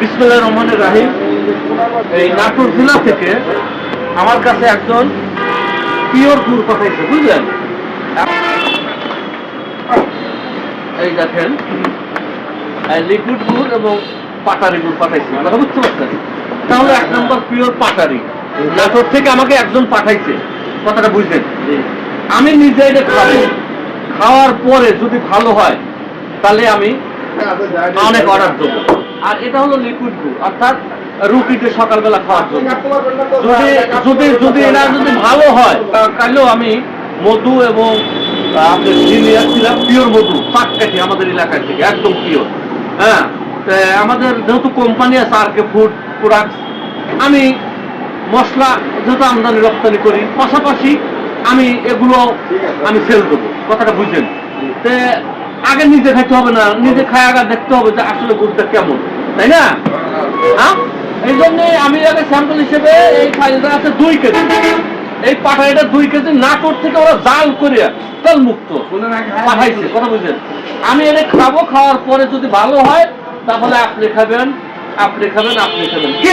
বিসমুল্লাহ রহমানের রাহিম। এই নাটোর জেলা থেকে আমার কাছে একজন পিওর গুড় পাঠাইছে বুঝলেন? এই দেখেন লিকুইড গুড় এবং পাটারি গুড় পাঠাইছে। কথা বুঝতে পারছেন? তাহলে এক নম্বর পিওর পাটারি। নাটোর থেকে আমাকে একজন পাঠাইছে। কথাটা বুঝলেন? আমি নিজে এটা খাব খাওয়ার পরে যদি ভালো হয় তাহলে আমি অনেক অর্ডার দেবো। আর এটা হলো লিকুইড গুড় অর্থাৎ রুটিতে সকালবেলা খাওয়ার জন্য। যদি যদি যদি এটা যদি ভালো হয় তাহলেও আমি মধু এবং চিনি ছিলাম পিওর মধু পাক কাঠি আমাদের এলাকায় থেকে, একদম পিওর হ্যাঁ আমাদের যেহেতু কোম্পানি আছে, আর কে ফুড প্রোডাক্টস আমি মশলা যেহেতু আমদানি রপ্তানি করি, পাশাপাশি আমি এগুলো আমি সেল দেবো। কথাটা বুঝছেন তে আগে নিজে খাইতে হবে না নিজে খাই আগে দেখতে হবে যে আসলে গুড়টা কেমন তাই না? হ্যাঁ? এই জন্য আমি আগে স্যাম্পল হিসেবে এই ফাইলটা আছে দুই কেজি। এই পাঠাইটা দুই কেজি নাটোর থেকে ওরা জাল করে তেল মুক্ত পাঠাইছে কথা বুঝছেন আমি এনে খাব খাওয়ার পরে যদি ভালো হয় তাহলে আপনি খাবেন আপনি খাবেন আপনি খাবেন। কি?